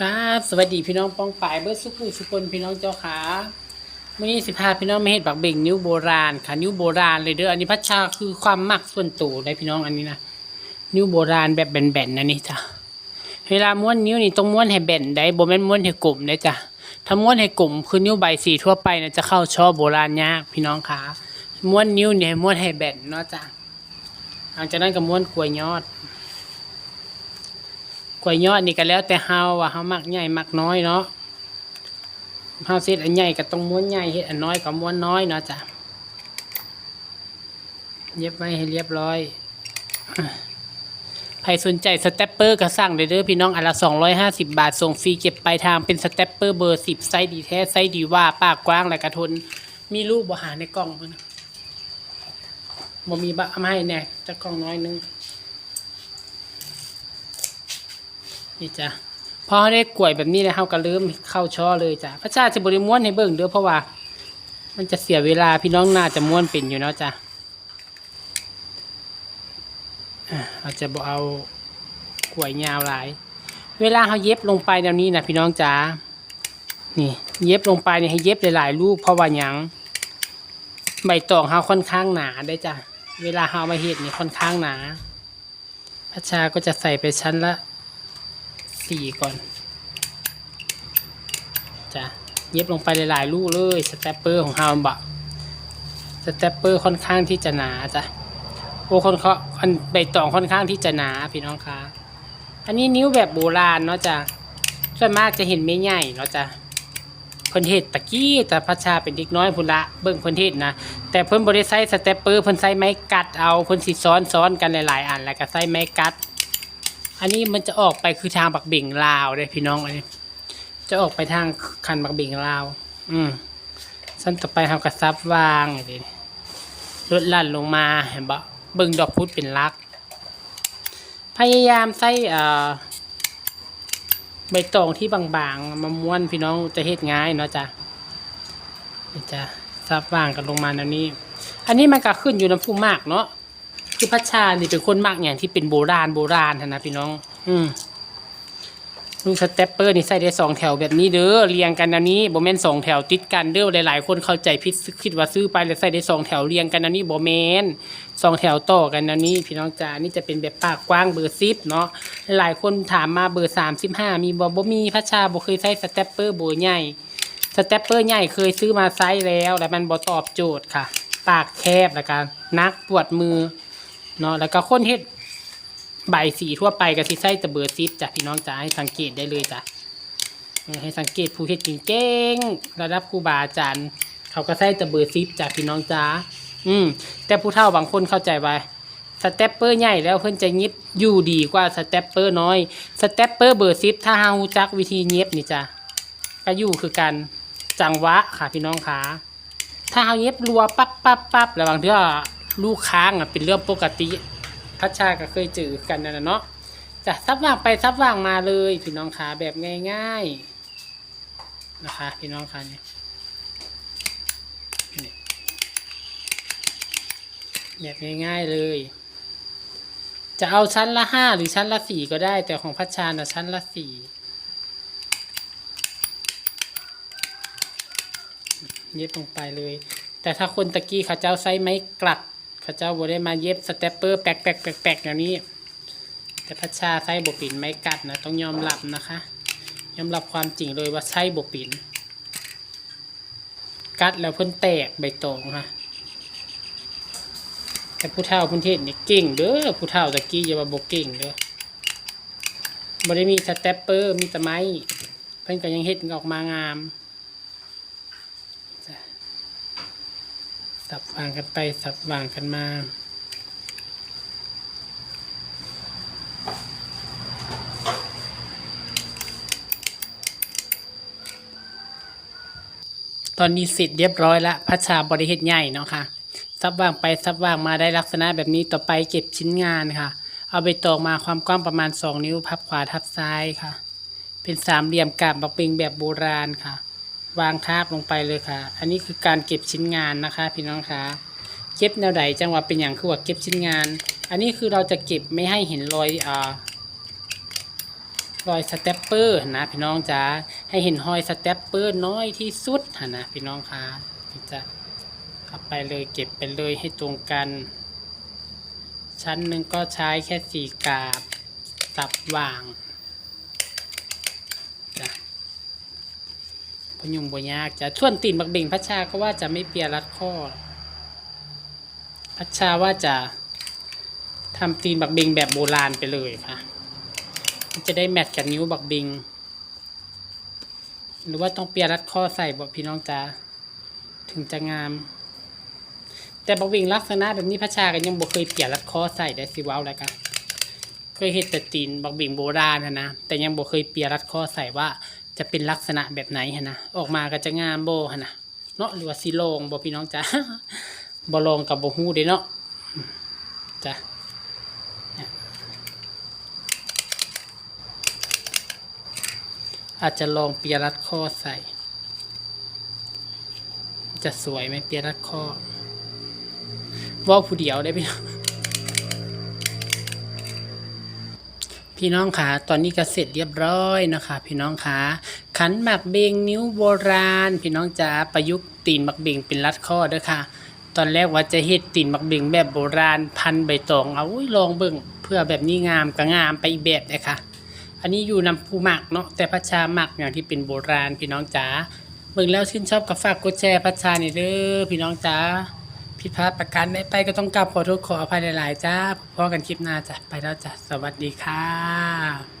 ครับสวัสดีพี่น้องป้องปายเบิร์ดสุขุสุคนพี่น้องเจ้าขาวันนี้สิพาพี่น้องมาเฮ็ดบักเบ่งนิ้วโบราณค่ะนิ้วโบราณเลยเด้ออันนี้พัชชาคือความมักส่วนตัวได้พี่น้องอันนี้นะนิ้วโบราณแบบแบนๆนะนี่จ้ะเวลาม้วนนิ้วนี่ต้องม้วนให้แบนได้บ่แม่นม้วนให้กลมได้จ้ะถ้าม้วนให้กลมคือนิ้วใบสีทั่วไปนะจะเข้าช่อโบราณยากพี่น้องขาม้วนนิ้วเนี่ยม้วนให้แบนเนาะจ้ะหลังจากนั้นก็ม้วนกลวยยอด กล้วยยอดนี่ก็แล้วแต่เฮาว่าเฮามักใหญ่มักน้อยเนาะเฮาเฮ็ดอันใหญ่ก็ต้องม้วนใหญ่เฮ็ดอันน้อยก็ม้วนน้อยเนาะจ้ะเย็บไว้ให้เรียบร้อยใครสนใจสเตปเปอร์ก็สั่งได้เด้อพี่น้องอันละ250 บาท ส่งฟรีเก็บปลายทางเป็นสเตปเปอร์เบอร์ 10 ไซส์ดีแท้ไซส์ดีว่าปากกว้างและกระทน มีรูปบ่หาในกล่องเพิ่นบ่มีบะเอามาให้แน่จักกล่องน้อยนึง นี่จ้ะพอเขาได้กล้วยแบบนี้แล้วเขาก็เริ่มเข้าช่อเลยจ้ะพระชาติจะบริม้วนให้เบิ่งเด้อเพราะว่า มันจะเสียเวลาพี่น้องน่าจะม้วนเป็นอยู่เนาะจ้ะเราจะบอเอากล้วยยาวหลาย เวลาเขาเย็บลงไปแนวนี้นะพี่น้องจ๋านี่เย็บลงไปเนี่ยให้เย็บหลายๆลูกเพราะว่ายังใบตองเขาค่อนข้างหนาได้จ้ะเวลาเขามาเห็ดนี่ค่อนข้างหนาพระชาก็จะใส่ไปชั้นละ สี่ก่อนจะเย็บลงไปหลายๆลูกเลยสเตปเปอร์ของฮาวบะสเตปเปอร์ค่อนข้างที่จะหนาจ้ะโอ้ค่อนข้าอันใบตองค่อนข้างที่จะหนาพี่น้องคะอันนี้นิ้วแบบโบราณเนาะจ้ะส่วนมากจะเห็นไม่ใหญ่เนาะจ้ะเพิ่นเฮ็ดตะกี้แต่พัชชาเป็นเด็กน้อยพุ่นละเบิ่งเพิ่นเฮ็ดนะแต่เพิ่นบ่ได้ใช้สเตปเปอร์เพิ่นใช้ไม้กัดเอาเพิ่นสิซ้อนซ้อนกันหลายๆอันแล้วก็ใช้ไม้กัด อันนี้มันจะออกไปคือทางบักเบ่งลาวเลยพี่น้องอันนี้ จะออกไปทางคันบักเบ่งลาว อืมสั้นต่อไปเรากระซับวางเดี๋ยลดลั่นลงมาเห็นบ่เบิ่งดอกพุธเป็นลัก พยายามใส่เอ่อใบตองที่บางๆมาม้วนพี่น้องจะเฮ็ดง่ายเนาะจ้ะจ้ะซับวางกันลงมาแนวนี้ อันนี้มันก็ขึ้นอยู่น้ำผู้มากเนาะ คือพัชชานี่เป็นคนมากอย่างที่เป็นโบราณโบราณนะพี่น้อง อืมลูกสเตปเปอร์นี่ใส่ได้สองแถวแบบนี้เด้อเรียงกันอันนี้โบแมนสองแถวติดกันเด้อหลายๆ คนเข้าใจผิดคิดว่าซื้อไปแล้วใส่ได้สองแถวเรียงกันอันนี้โบแมนสองแถวต่อกันอันนี้ พี่น้องจ๋านี่จะเป็นแบบปากกว้างเบอร์ซิปเนาะหลายคนถามมาเบอร์สามสิบห้ามีบ่บ่มีพัชชาโบเคยใส่สเตปเปอร์เบใหญ่สเตปเปอร์ใหญ่เคยซื้อมาไซส์แล้วแต่มันโบตอบโจทย์ค่ะ ปากแคบแล้วกันนักปวดมือ เนาะแล้วก็คนเฮ็ดใบสีทั่วไปก็สิใส่ตะเบอร์ซิปจ้ะพี่น้องจ๋าให้สังเกตได้เลยจ้ะให้สังเกตผู้เฮ็ดเก่งๆระดับครูบาอาจารย์เขาก็ใส่ตะเบอร์ซิปจ้ะพี่น้องจ๋าอืมแต่ผู้เฒ่าบางคนเข้าใจว่าสเตปเปอร์ใหญ่แล้วเพิ่นจะย็บอยู่ดีกว่าสเตปเปอร์น้อยสเตปเปอร์เบอร์ซิปถ้าเฮาวูจักวิธีเย็บนี่จ้ะก็อยู่คือกันจังหวะค่ะพี่น้องขาถ้าเฮาเย็บรัวปั๊บปั๊บปั๊บแล้วบางเทื่อ ลูกค้างอะเป็นเรื่องปกติพัชชาก็เคยเจอกันนั่นนะเนาะจะซับว่างไปซับว่างมาเลยพี่น้องขาแบบง่ายๆนะคะ พี่น้องขาเนี่ยแบบง่ายๆเลย จะเอาชั้นละห้าหรือชั้นละสี่ก็ได้ แต่ของพัชชานะชั้นละสี่เย็บลงไปเลย แต่ถ้าคนตะกี้เขาเจ้าใช้ไม้กลัด ขาเจ้าบ่ได้มาเย็บสเตปเปอร์แปลกแปกแปลกแปกอย่างนี้ แต่พัชชาใช้บปินไม้กัดนะต้องยอมรับนะคะ ยอมรับความจริงเลยว่าใช้บปิน กัดแล้วเพิ่นแตกใบตองค่ะแต่ผู้เฒ่าพื้นเทศนี่เก่งเด้อผู้เฒ่าตะกี้อย่าว่าบ่เก่งเด้อบ่ได้มีสเตปเปอร์มีแต่ไม้เพิ่นก็ยังเฮ็ดออกมางาม สับวางกันไปสับวางกันมาตอนนี้เสร็จเรียบร้อยแล้วพัชชาบริเหตุใหญ่เนาะค่ะซับวางไปซับวางมาได้ลักษณะแบบนี้ต่อไปเก็บชิ้นงานค่ะ เอาไปตอกมาความกว้างประมาณ 2 นิ้วพับขวาทับซ้ายค่ะ เป็นสามเหลี่ยมกาบบักเปงแบบโบราณค่ะ วางทาบลงไปเลยค่ะ อันนี้คือการเก็บชิ้นงานนะคะ พี่น้องคะเก็บแนวใดจังหวะเป็นอย่างคือว่าเก็บชิ้นงาน อันนี้คือเราจะเก็บไม่ให้เห็นรอยอ่ารอยสเตปเปอร์นะพี่น้องจ๋าให้เห็นรอยสเตปเปอร์น้อยที่สุดนะพี่น้องคะพี่จะเข้าไปเลยเก็บไปเลยให้ตรงกัน ชั้นหนึ่งก็ใช้แค่สี่กาบตับวางจ้ะ พยุงบยากจะท่วนตีนบักเบ่งพัชชาก็ว่าจะไม่เปียรัดข้อ พัชชาว่าจะทำตีนบักเบงแบบโบราณไปเลยค่ะ จะได้แมทกับนิ้วบักเบงหรือว่าต้องเปียรัดข้อใส่บอกพี่น้องจ้าถึงจะงาม แต่บักเบงลักษณะแบบนี้พัชชากันยังบ่เคยเปียรัดข้อใส่ได้สิว้าวเลยค่ะเคยเห็นแต่ตีนบักเบงโบราณนะนะแต่ยังบ่เคยเปียรัดข้อใส่ว่า จะเป็นลักษณะแบบไหนฮะนะออกมาก็จะงามโบฮะนะเนาะหรือว่าสิโลงบ่พี่น้องจ้าบ่ลองกับบ่ฮู้เด้เนาะจ้ะอาจจะลองเปียรัดข้อใส่ จะสวยไหมเปียรัดข้อว่าผู้เดียวได้พี่น้อง พี่น้องคะตอนนี้ก็เสร็จเรียบร้อยนะคะ พี่น้องคะขันหมักเบงนิ้วโบราณ พี่น้องจ๋าประยุกต์ตีนหมักเบงเป็นรัดข้อด้อค่ะ ตอนแรกว่าจะเฮ็ดตีนหมักเบงแบบโบราณพันใบตองเอาอุ้ยลองเบิ่งเพื่อแบบนี้งามก็งามไปอีกแบบเลยค่ะ อันนี้อยู่นำผู้หมักเนาะแต่พัชชาหมักอย่างที่เป็นโบราณ พี่น้องจ๋าเบิ่งแล้วชื่นชอบก็ฝากกดแชร์พัชชานี่เด้อพี่น้องจ๋า ผิดพลาดประการใดไปก็ต้องกลับขอโทษขออภัยหลาย ๆ จ้าพบกันคลิปหน้าจ้ะไปแล้วจ้ะสวัสดีค่ะ